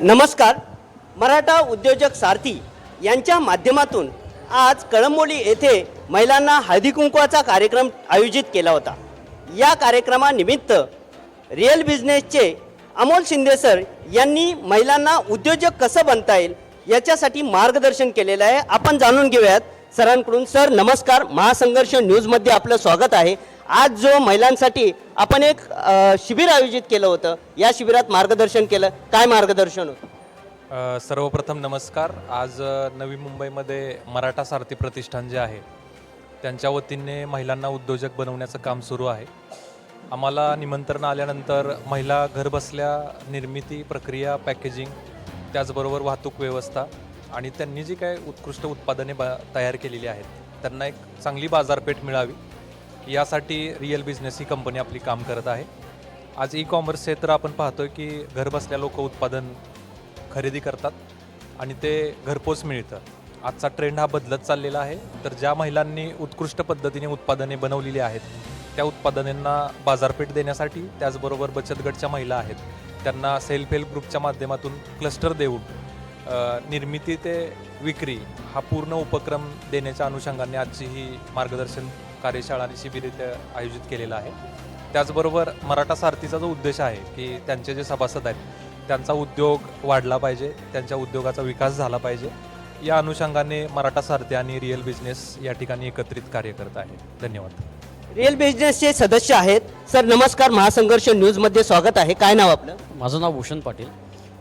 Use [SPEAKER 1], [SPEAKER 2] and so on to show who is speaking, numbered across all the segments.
[SPEAKER 1] नमस्कार. मराठा उद्योजक सारथी यांच्या माध्यमातून आज कळंबोली येथे महिलांना हळदी कुंकवाचा कार्यक्रम आयोजित केला होता. या कार्यक्रमानिमित्त रिअल बिझनेसचे अमोल शिंदे सर यांनी महिलांना उद्योजक कसं बनता येईल याच्यासाठी मार्गदर्शन केलेलं आहे. आपण जाणून घेऊयात. सरांकडून. सर नमस्कार. महासंघर्ष न्यूजमध्ये आपलं स्वागत आहे. आज जो महिलांसाठी आपण एक शिबिर आयोजित केलं होतं या शिबिरात मार्गदर्शन केलं. काय मार्गदर्शन होतं?
[SPEAKER 2] सर्वप्रथम नमस्कार. आज नवी मुंबईमध्ये मराठा सारथी प्रतिष्ठान जे आहे त्यांच्या वतीने महिलांना उद्योजक बनवण्याचं काम सुरू आहे. आम्हाला निमंत्रण आल्यानंतर महिला घरबसल्या निर्मिती प्रक्रिया पॅकेजिंग त्याचबरोबर वाहतूक व्यवस्था आणि त्यांनी जी काय उत्कृष्ट उत्पादने बा तयार केलेली आहेत त्यांना एक चांगली बाजारपेठ मिळावी. यासाठी रिअल बिझनेस ही कंपनी आपली काम करत आहे. आज ई कॉमर्स क्षेत्र आपण पाहतो आहे की घरबसल्या लोक उत्पादन खरेदी करतात आणि ते घरपोच मिळतं. आजचा ट्रेंड हा बदलत चाललेला आहे. तर ज्या महिलांनी उत्कृष्ट पद्धतीने उत्पादने बनवलेली आहेत त्या उत्पादनांना बाजारपेठ देण्यासाठी त्याचबरोबर बचत गटच्या महिला आहेत त्यांना सेल्फ हेल्प ग्रुपच्या माध्यमातून क्लस्टर देऊन निर्मिती ते विक्री हा पूर्ण उपक्रम देण्याच्या अनुषंगाने आजची ही मार्गदर्शन कार्यशाळा आणि शिबिर इथे आयोजित केलेलं आहे. त्याचबरोबर मराठा सारथीचा जो उद्देश आहे की त्यांचे जे सभासद आहेत त्यांचा उद्योग वाढला पाहिजे त्यांच्या उद्योगाचा विकास झाला पाहिजे. या अनुषंगाने मराठा सारथी आणि रिअल बिझनेस या ठिकाणी एकत्रित कार्य करत आहे. धन्यवाद.
[SPEAKER 1] रिअल बिझनेसचे सदस्य आहेत. सर नमस्कार. महासंघर्ष न्यूजमध्ये स्वागत आहे. काय नाव आपलं?
[SPEAKER 3] माझं नाव भूषण पाटील.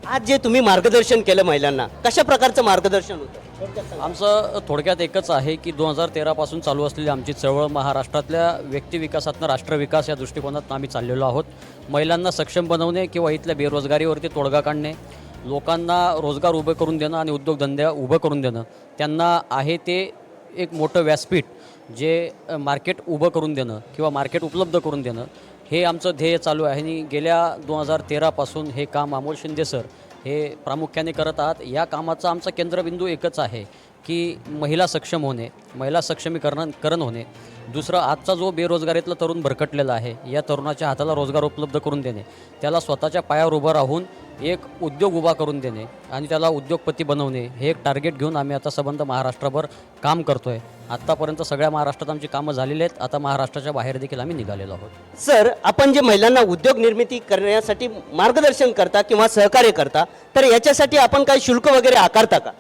[SPEAKER 1] आज जे तुम्ही मार्गदर्शन केलं महिलांना कशा प्रकारचं मार्गदर्शन होतं.
[SPEAKER 3] आमचं थोडक्यात एकच आहे की दोन हजार तेरापासून चालू असलेली आमची चळवळ महाराष्ट्रातल्या व्यक्तिविकासातनं राष्ट्रविकास या दृष्टिकोनातून आम्ही चाललेलो आहोत. महिलांना सक्षम बनवणे किंवा इथल्या बेरोजगारीवरती तोडगा काढणे लोकांना रोजगार उभे करून देणं आणि उद्योगधंद्या उभं करून देणं त्यांना आहे ते एक मोठं व्यासपीठ जे मार्केट उभं करून देणं किंवा मार्केट उपलब्ध करून देणं हे आमचं ध्येय चालू आहे. आणि गेल्या दोन हजार तेरापासून हे काम अमोल शिंदे सर हे प्रामुख्याने करत आहात. या कामाचा आमचा केंद्रबिंदू एकच आहे. की महिला सक्षम होणे महिला सक्षमीकरण करण होणे दुसरं आजचा जो बेरोजगारीतला तरुण भरकटलेला आहे या तरुणाच्या हाताला रोजगार उपलब्ध करून देणे त्याला स्वतःच्या पायावर उभं राहून एक उद्योग उभा करून देणे आणि त्याला उद्योगपती बनवणे हे एक टार्गेट घेऊन आम्ही आता संबंध महाराष्ट्रभर काम करतो आहे आत्तापर्यंत सगळ्या महाराष्ट्रात आमची कामं झालेली आहेत. आता महाराष्ट्राच्या बाहेर देखील आम्ही निघालेलो आहोत.
[SPEAKER 1] सर आपण जे महिलांना उद्योग निर्मिती करण्यासाठी मार्गदर्शन करता किंवा सहकार्य करता तर याच्यासाठी आपण काही शुल्क वगैरे आकारता का?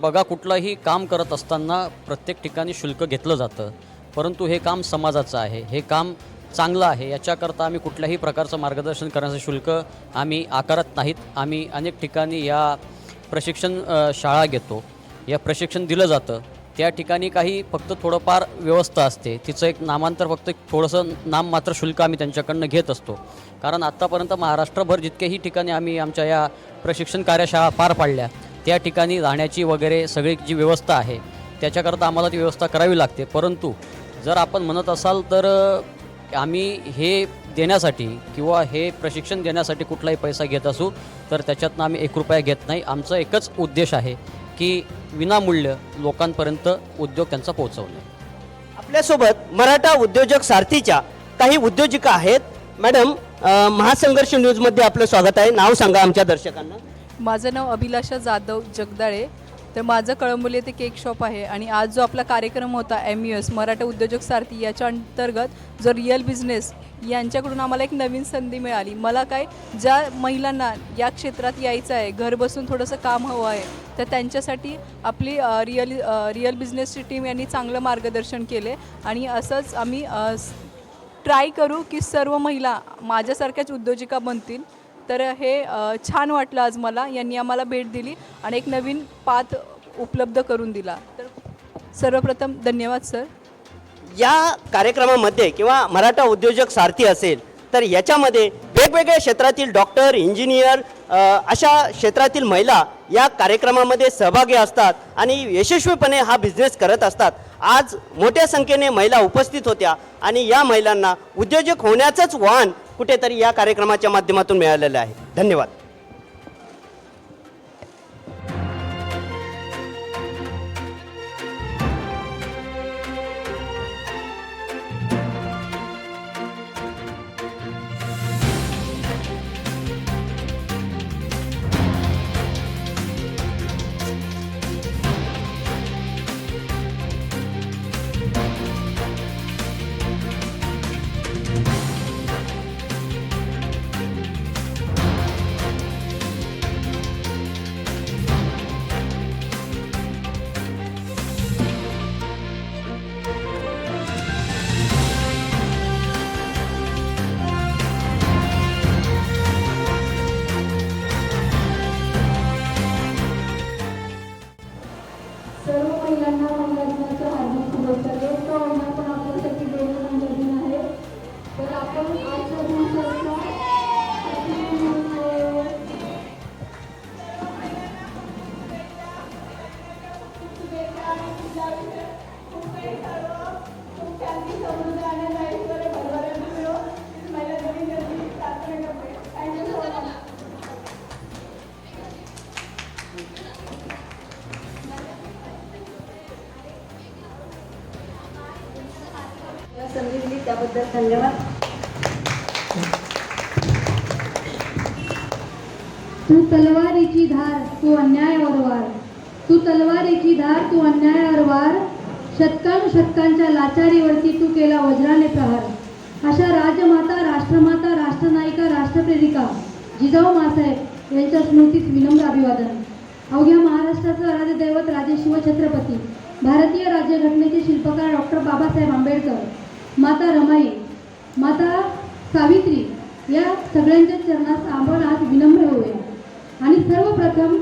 [SPEAKER 3] बघा कुठलंही काम करत असताना प्रत्येक ठिकाणी शुल्क घेतलं जातं. परंतु हे काम समाजाचं आहे. हे काम चांगलं आहे. याच्याकरता आम्ही कुठल्याही प्रकारचं मार्गदर्शन करण्याचं शुल्क आम्ही आकारत नाहीत. आम्ही अनेक ठिकाणी या प्रशिक्षण शाळा घेतो. या प्रशिक्षण दिलं जातं. त्या ठिकाणी काही फक्त थोडंफार व्यवस्था असते. तिचं एक नामांतर फक्त थोडंसं नाम मात्र शुल्क आम्ही त्यांच्याकडनं घेत असतो. कारण आत्तापर्यंत महाराष्ट्रभर जितकेही ठिकाणी आम्ही आमच्या या प्रशिक्षण कार्यशाळा पार पाडल्या त्या ठिकाणी राहण्याची वगैरे सगळी जी व्यवस्था आहे त्याच्याकरता आम्हाला ती व्यवस्था करावी लागते. परंतु जर आपण म्हणत असाल तर आम्ही हे देण्यासाठी किंवा हे प्रशिक्षण देण्यासाठी कुठलाही पैसा घेत असू तर त्याच्यातनं आम्ही एक रुपया घेत नाही. आमचं एकच उद्देश आहे की विनामूल्य लोकांपर्यंत उद्योग त्यांचा पोहोचवणे.
[SPEAKER 1] आपल्यासोबत मराठा उद्योजक सारथीच्या काही उद्योजिका आहेत. मॅडम महासंघर्ष न्यूजमध्ये आपलं स्वागत आहे. नाव सांगा आमच्या दर्शकांना.
[SPEAKER 4] माझं नाव अभिलाषा जाधव जगदाळे तर माझं कळंबोली येथे केक शॉप आहे आणि आज जो आपला कार्यक्रम होता एम यू एस मराठा उद्योजक सारथी याच्या अंतर्गत जो रिअल बिझनेस यांच्याकडून आम्हाला एक नवीन संधी मिळाली. मला काय ज्या महिलांना या क्षेत्रात यायचं आहे घर बसून थोडंसं काम हवं आहे तर त्यांच्यासाठी आपली रिअल रिअल बिझनेसची टीम यांनी चांगलं मार्गदर्शन केले आणि असंच आम्ही ट्राय करू की सर्व महिला माझ्यासारख्याच उद्योजिका बनतील. तर हे छान वाटलं आज मला. यांनी आम्हाला भेट दिली आणि एक नवीन पाथ उपलब्ध करून दिला. तर सर्वप्रथम धन्यवाद सर.
[SPEAKER 1] या कार्यक्रमामध्ये किंवा मराठा उद्योजक सारथी असेल तर याच्यामध्ये वेगवेगळ्या क्षेत्रातील डॉक्टर इंजिनियर अशा क्षेत्रातील महिला या कार्यक्रमामध्ये सहभागी असतात आणि यशस्वीपणे हा बिझनेस करत असतात. आज मोठ्या संख्येने महिला उपस्थित होत्या आणि या महिलांना उद्योजक होण्याचंच वाहन कुठेतरी या कार्यक्रमाच्या माध्यमातून मिळालेलं आहे. धन्यवाद.
[SPEAKER 5] संधी दिली त्याबद्दल धन्यवाद.
[SPEAKER 6] तू तलवारीची धार तू अन्यायावर वार. तू तलवारीची धार तू अन्यायावर वार. शतकानुशतकांच्या लाचारीवरती तू केला वज्राने प्रहार. अशा राजमाता राष्ट्रमाता राष्ट्रनायिका राष्ट्रप्रेरिका जिजाऊ मासाहेब यांच्या स्मृतीस विनम्र अभिवादन. अवघ्या महाराष्ट्राचं आराध्य दैवत राजे शिवछत्रपती भारतीय राज्यघटनेचे शिल्पकार डॉक्टर बाबासाहेब आंबेडकर. माता रमाई माता सावित्री या सगळ्यांच्या चरणात आपण आज विनम्र होऊया. आणि सर्वप्रथम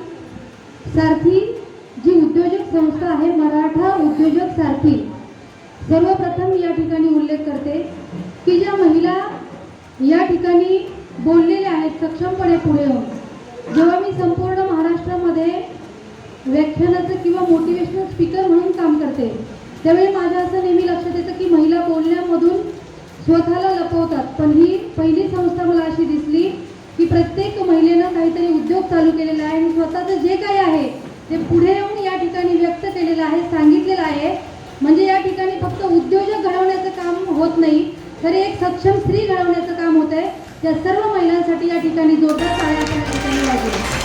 [SPEAKER 6] सारथी जी उद्योजक संस्था आहे मराठा उद्योजक सारथी सर्वप्रथम या ठिकाणी उल्लेख करते की ज्या महिला या ठिकाणी बोललेल्या आहेत सक्षमपणे पुढे होऊन जेव्हा मी संपूर्ण महाराष्ट्रामध्ये व्याख्यानाचं किंवा मोटिवेशनल स्पीकर म्हणून काम करते त्यावेळी माझ्या असं नेहमी लक्षात येतं की महिला बोलण्यामधून स्वतःला लपवतात. पण ही पहिली संस्था मला अशी दिसली की प्रत्येक महिलेनं काहीतरी उद्योग चालू केलेला आहे आणि स्वतःचं जे काही आहे ते पुढे येऊन या ठिकाणी व्यक्त केलेलं आहे सांगितलेलं आहे. म्हणजे या ठिकाणी फक्त उद्योजक घडवण्याचं काम होत नाही तर एक सक्षम स्त्री घडवण्याचं काम होत आहे त्या सर्व महिलांसाठी या ठिकाणी जोरदार टाळ्या आपण ठिकाणी वाजवू